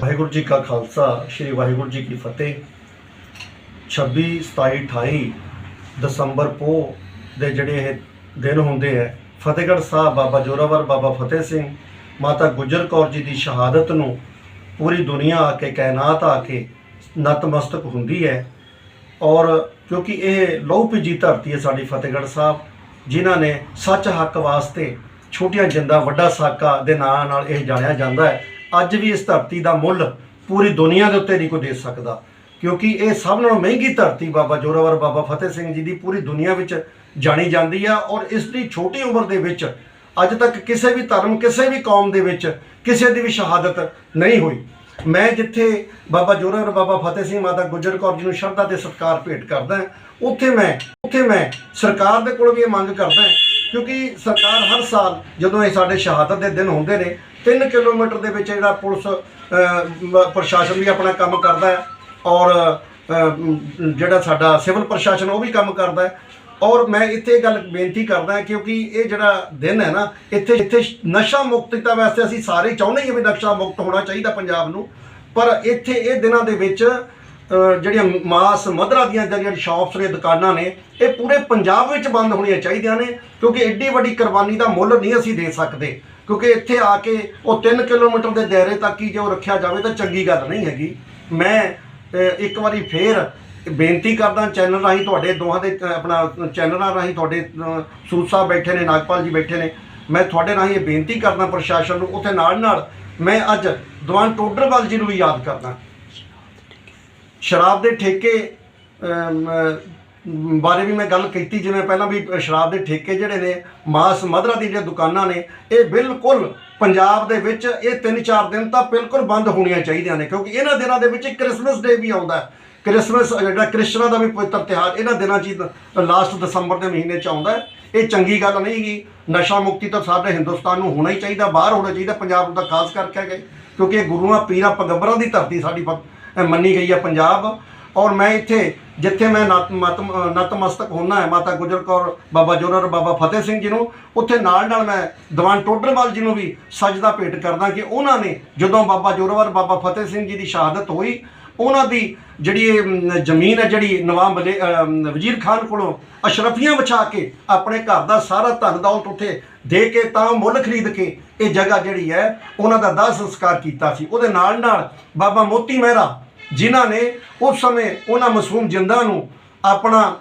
ਵਾਹਿਗੁਰੂ ਜੀ ਕਾ ਖਾਲਸਾ, ਸ੍ਰੀ ਵਾਹਿਗੁਰੂ ਜੀ ਕੀ ਫਤਿਹ। 26 27 28 ਦਸੰਬਰ ਪੋ ਦੇ ਜਿਹੜੇ ਇਹ ਦਿਨ ਹੁੰਦੇ ਹੈ ਫਤਿਹਗੜ੍ਹ ਸਾਹਿਬ ਬਾਬਾ ਜੋਰਾਵਰ, ਬਾਬਾ ਫਤਿਹ ਸਿੰਘ, ਮਾਤਾ ਗੁਜਰ ਕੌਰ ਜੀ ਦੀ ਸ਼ਹਾਦਤ ਨੂੰ ਪੂਰੀ ਦੁਨੀਆ ਆ ਕੇ, ਕਾਇਨਾਤ ਆ ਕੇ ਨਤਮਸਤਕ ਹੁੰਦੀ ਹੈ। ਔਰ ਕਿਉਂਕਿ ਇਹ ਲਹੂ ਭਿੱਜੀ ਧਰਤੀ ਹੈ ਸਾਡੀ ਫਤਿਹਗੜ੍ਹ ਸਾਹਿਬ, ਜਿਨ੍ਹਾਂ ਨੇ ਸੱਚ ਹੱਕ ਵਾਸਤੇ ਛੋਟੀਆਂ ਜਿੰਦਾ ਵੱਡਾ ਸਾਕਾ ਦੇ ਨਾਂ ਨਾਲ ਇਹ ਜਾਣਿਆ ਜਾਂਦਾ ਹੈ। ਅੱਜ ਵੀ ਇਸ ਧਰਤੀ ਦਾ ਮੁੱਲ ਪੂਰੀ ਦੁਨੀਆ ਦੇ ਉੱਤੇ ਨਹੀਂ ਕੋਈ ਦੇ ਸਕਦਾ। ਕਿਉਂਕਿ ਇਹ ਸਭ ਨਾਲੋਂ ਮਹਿੰਗੀ ਧਰਤੀ ਬਾਬਾ ਜੋਰਾਵਰ ਬਾਬਾ ਫਤਿਹ ਸਿੰਘ ਜੀ ਦੀ ਪੂਰੀ ਦੁਨੀਆ ਵਿੱਚ ਜਾਣੀ ਜਾਂਦੀ ਆ ਔਰ ਇਸ ਦੀ ਛੋਟੀ ਉਮਰ ਦੇ ਵਿੱਚ ਅੱਜ ਤੱਕ ਕਿਸੇ ਵੀ ਧਰਮ, ਕਿਸੇ ਵੀ ਕੌਮ ਦੇ ਵਿੱਚ ਕਿਸੇ ਦੀ ਵੀ ਸ਼ਹਾਦਤ ਨਹੀਂ ਹੋਈ। ਮੈਂ ਜਿੱਥੇ ਬਾਬਾ ਜੋਰਾਵਰ ਬਾਬਾ ਫਤਿਹ ਸਿੰਘ ਮਾਤਾ ਗੁਜਰ ਕੌਰ ਜੀ ਨੂੰ ਸ਼ਰਧਾ ਤੇ ਸਤਿਕਾਰ ਭੇਟ ਕਰਦਾ, ਉੱਥੇ ਮੈਂ ਉੱਥੇ ਮੈਂ ਸਰਕਾਰ ਦੇ ਕੋਲ ਵੀ ਇਹ ਮੰਗ ਕਰਦਾ ਕਿਉਂਕਿ ਸਰਕਾਰ ਹਰ ਸਾਲ ਜਦੋਂ ਇਹ ਸਾਡੇ ਸ਼ਹਾਦਤ ਦੇ ਦਿਨ ਹੁੰਦੇ ਨੇ 3 ਕਿਲੋਮੀਟਰ ਦੇ ਵਿੱਚ ਜਿਹੜਾ ਪੁਲਿਸ ਪ੍ਰਸ਼ਾਸਨ ਵੀ ਆਪਣਾ ਕੰਮ ਕਰਦਾ ਹੈ ਔਰ ਜਿਹੜਾ ਸਾਡਾ ਸਿਵਲ ਪ੍ਰਸ਼ਾਸਨ ਉਹ ਵੀ ਕੰਮ ਕਰਦਾ ਹੈ। ਔਰ ਮੈਂ ਇੱਥੇ ਇਹ ਗੱਲ ਬੇਨਤੀ ਕਰਦਾ ਕਿਉਂਕਿ ਇਹ ਜਿਹੜਾ ਦਿਨ ਹੈ ਨਾ, ਇੱਥੇ ਇੱਥੇ ਨਸ਼ਾ ਮੁਕਤਤਾ ਵਾਸਤੇ ਅਸੀਂ ਸਾਰੇ ਚਾਹੁੰਦੇ ਹਾਂ ਵੀ ਨਸ਼ਾ ਮੁਕਤ ਹੋਣਾ ਚਾਹੀਦਾ ਪੰਜਾਬ ਨੂੰ, ਪਰ ਇੱਥੇ ਇਹ ਦਿਨਾਂ ਦੇ ਵਿੱਚ ਜਿਹੜੀਆਂ ਮਾਸ ਮਦਰਾ ਦੀਆਂ ਜਿਹੜੀਆਂ ਸ਼ਾਪਸ ਨੇ ਦੁਕਾਨਾਂ ਨੇ ਇਹ ਪੂਰੇ ਪੰਜਾਬ ਵਿੱਚ ਬੰਦ ਹੋਣੀਆਂ ਚਾਹੀਦੀਆਂ ਨੇ ਕਿਉਂਕਿ ਐਡੀ ਵੱਡੀ ਕੁਰਬਾਨੀ ਦਾ ਮੁੱਲ ਨਹੀਂ ਅਸੀਂ ਦੇ ਸਕਦੇ। ਕਿਉਂਕਿ ਇੱਥੇ ਆ ਕੇ ਉਹ 3 ਕਿਲੋਮੀਟਰ ਦੇ ਦਾਇਰੇ ਤੱਕ ਹੀ ਜੇ ਉਹ ਰੱਖਿਆ ਜਾਵੇ ਤਾਂ ਚੰਗੀ ਗੱਲ ਨਹੀਂ ਹੈਗੀ। ਮੈਂ ਇੱਕ ਵਾਰੀ ਫੇਰ ਬੇਨਤੀ ਕਰਦਾ ਚੈਨਲ ਰਾਹੀਂ ਤੁਹਾਡੇ ਦੋਹਾਂ ਦੇ ਆਪਣਾ ਚੈਨਲਾਂ ਰਾਹੀਂ ਤੁਹਾਡੇ ਅਹ, ਸਾਹਿਬ ਬੈਠੇ ਨੇ ਨਾਗਪਾਲ ਜੀ ਬੈਠੇ ਨੇ ਮੈਂ ਤੁਹਾਡੇ ਰਾਹੀਂ ਇਹ ਬੇਨਤੀ ਕਰਦਾ ਪ੍ਰਸ਼ਾਸਨ ਨੂੰ ਉੱਥੇ ਨਾਲ ਨਾਲ ਮੈਂ ਅੱਜ ਦੀਵਾਨ ਟੋਡਰਵਾਲ ਜੀ ਨੂੰ ਵੀ ਯਾਦ ਕਰਦਾ। ਸ਼ਰਾਬ ਦੇ ਠੇਕੇ ਬਾਰੇ ਵੀ ਮੈਂ ਗੱਲ ਕੀਤੀ ਜਿਵੇਂ ਪਹਿਲਾਂ ਵੀ ਸ਼ਰਾਬ ਦੇ ਠੇਕੇ ਜਿਹੜੇ ਨੇ, ਮਾਸ ਮਦਰਾ ਦੀ ਜਿਹੜੀਆਂ ਦੁਕਾਨਾਂ ਨੇ, ਇਹ ਬਿਲਕੁਲ ਪੰਜਾਬ ਦੇ ਵਿੱਚ ਇਹ 3-4 ਦਿਨ ਤਾਂ ਬਿਲਕੁਲ ਬੰਦ ਹੋਣੀਆਂ ਚਾਹੀਦੀਆਂ ਨੇ, ਕਿਉਂਕਿ ਇਹਨਾਂ ਦਿਨਾਂ ਦੇ ਵਿੱਚ ਕ੍ਰਿਸਮਸ ਡੇ ਵੀ ਆਉਂਦਾ ਹੈ। ਕ੍ਰਿਸਮਸ ਜਿਹੜਾ ਕ੍ਰਿਸਚਨਾਂ ਦਾ ਵੀ ਪਵਿੱਤਰ ਤਿਉਹਾਰ, ਇਹਨਾਂ ਦਿਨਾਂ 'ਚ ਲਾਸਟ ਦਸੰਬਰ ਦੇ ਮਹੀਨੇ 'ਚ ਆਉਂਦਾ ਇਹ ਚੰਗੀ ਗੱਲ ਨਹੀਂ ਗੀ, ਨਸ਼ਾ ਮੁਕਤੀ ਤਾਂ ਸਾਡੇ ਹਿੰਦੁਸਤਾਨ ਨੂੰ ਹੋਣਾ ਹੀ ਚਾਹੀਦਾ, ਬਾਹਰ ਹੋਣਾ ਚਾਹੀਦਾ, ਪੰਜਾਬ ਨੂੰ ਤਾਂ ਖਾਸ ਕਰਕੇ ਗਏ ਕਿਉਂਕਿ ਇਹ ਗੁਰੂਆਂ, ਪੀਰਾਂ, ਪਗੰਬਰਾਂ ਦੀ ਧਰਤੀ ਸਾਡੀ ਪ- ਮੰਨੀ ਗਈ ਹੈ ਪੰਜਾਬ। ਔਰ ਮੈਂ ਇੱਥੇ ਜਿੱਥੇ ਮੈਂ ਨਤ ਮਤ ਨਤਮਸਤਕ ਹੋਣਾ ਹੈ ਮਾਤਾ ਗੁਜਰ ਕੌਰ ਬਾਬਾ ਜੋਰਰ ਬਾਬਾ ਫਤਿਹ ਸਿੰਘ ਜੀ ਨੂੰ ਉੱਥੇ ਨਾਲ ਨਾਲ ਮੈਂ ਦੀਵਾਨ ਟੋਡਰਵਾਲ ਜੀ ਨੂੰ ਵੀ ਸਜਦਾ ਭੇਟ ਕਰਦਾ ਕਿ ਉਹਨਾਂ ਨੇ ਜਦੋਂ ਬਾਬਾ ਜੋਰਾਵਰ ਬਾਬਾ ਫਤਿਹ ਸਿੰਘ ਜੀ ਦੀ ਸ਼ਹਾਦਤ ਹੋਈ ਉਹਨਾਂ ਦੀ ਜਿਹੜੀ ਇਹ, ਜ਼ਮੀਨ ਹੈ ਜਿਹੜੀ ਨਵਾਬ ਵਜ਼ੀ- ਵਜ਼ੀਰ ਖਾਨ ਕੋਲੋਂ ਅਸ਼ਰਫੀਆਂ ਵਿਛਾ ਕੇ ਆਪਣੇ ਘਰ ਦਾ ਸਾਰਾ ਧਨ ਦੌਲਤ ਉੱਥੇ ਦੇ ਕੇ ਤਾਂ ਮੁੱਲ ਖਰੀਦ ਕੇ ਇਹ ਜਗ੍ਹਾ ਜਿਹੜੀ ਹੈ ਉਹਨਾਂ ਦਾ ਦਾਹ ਸੰਸਕਾਰ ਕੀਤਾ ਸੀ। ਉਹਦੇ ਨਾਲ ਨਾਲ ਬਾਬਾ ਮੋਤੀ ਮਹਿਰਾ ਜਿਨ੍ਹਾਂ ਨੇ ਉਸ ਸਮੇਂ ਉਹਨਾਂ ਮਾਸੂਮ ਜਿੰਦਾ ਨੂੰ ਆਪਣਾ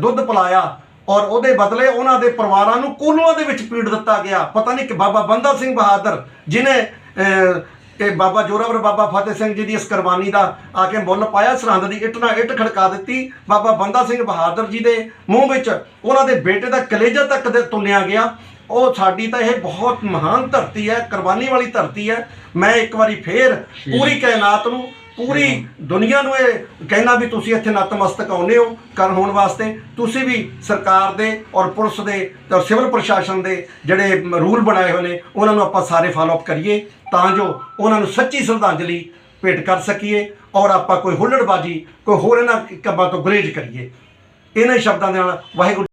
ਦੁੱਧ ਪਿਲਾਇਆ ਔਰ ਉਹਦੇ ਬਦਲੇ ਉਹਨਾਂ ਦੇ ਪਰਿਵਾਰਾਂ ਨੂੰ ਕੋਲੂਆਂ ਦੇ ਵਿੱਚ ਪੀੜ ਦਿੱਤਾ ਗਿਆ। ਪਤਾ ਨਹੀਂ ਕਿ ਬਾਬਾ ਬੰਦਾ ਸਿੰਘ ਬਹਾਦਰ ਜਿਨੇ ਇਹ ਬਾਬਾ ਜੋਰਾਵਰ ਬਾਬਾ ਫਤਿਹ ਸਿੰਘ ਜੀ ਦੀ ਇਸ ਕੁਰਬਾਨੀ ਦਾ ਆ ਕੇ ਮੁੱਲ ਪਾਇਆ ਸਰਹੰਦ ਦੀ ਇੱਟ ਨਾਲ ਇੱਟ ਖੜਕਾ ਦਿੱਤੀ। ਬਾਬਾ ਬੰਦਾ ਸਿੰਘ ਬਹਾਦਰ ਜੀ ਦੇ ਮੂੰਹ ਵਿੱਚ ਉਹਨਾਂ ਦੇ ਬੇਟੇ ਦਾ ਕਲੇਜਾ ਤੱਕ ਦੇ ਤੁੰਨਿਆ ਗਿਆ। ਉਹ ਸਾਡੀ ਤਾਂ ਇਹ ਬਹੁਤ ਮਹਾਨ ਧਰਤੀ ਹੈ ਕੁਰਬਾਨੀ ਵਾਲੀ ਧਰਤੀ ਹੈ। ਮੈਂ ਇੱਕ ਵਾਰੀ ਫੇਰ ਪੂਰੀ ਕਾਇਨਾਤ ਨੂੰ ਪੂਰੀ ਦੁਨੀਆ ਨੂੰ ਇਹ ਕਹਿਣਾ ਵੀ ਤੁਸੀਂ ਇੱਥੇ ਨਤਮਸਤਕ ਆਉਂਦੇ ਹੋ ਕਰ ਹੋਣ ਵਾਸਤੇ। ਤੁਸੀਂ ਵੀ ਸਰਕਾਰ ਦੇ ਔਰ ਪੁਲਿਸ ਦੇ ਔਰ ਸਿਵਲ ਪ੍ਰਸ਼ਾਸਨ ਦੇ ਜਿਹੜੇ ਰੂਲ ਬਣਾਏ ਹੋਏ ਨੇ, ਉਹਨਾਂ ਨੂੰ ਆਪਾਂ ਸਾਰੇ ਫਾਲੋ ਅਪ ਕਰੀਏ ਤਾਂ ਜੋ ਉਹਨਾਂ ਨੂੰ ਸੱਚੀ ਸ਼ਰਧਾਂਜਲੀ ਭੇਟ ਕਰ ਸਕੀਏ ਔਰ ਆਪਾਂ ਕੋਈ ਹੁੱਲੜਬਾਜੀ, ਕੋਈ ਹੋਰ ਇਹਨਾਂ ਕੰਮਾਂ ਤੋਂ ਗੁਰੇਜ਼ ਕਰੀਏ। ਇਹਨਾਂ ਸ਼ਬਦਾਂ ਦੇ ਨਾਲ ਵਾਹਿਗੁਰੂ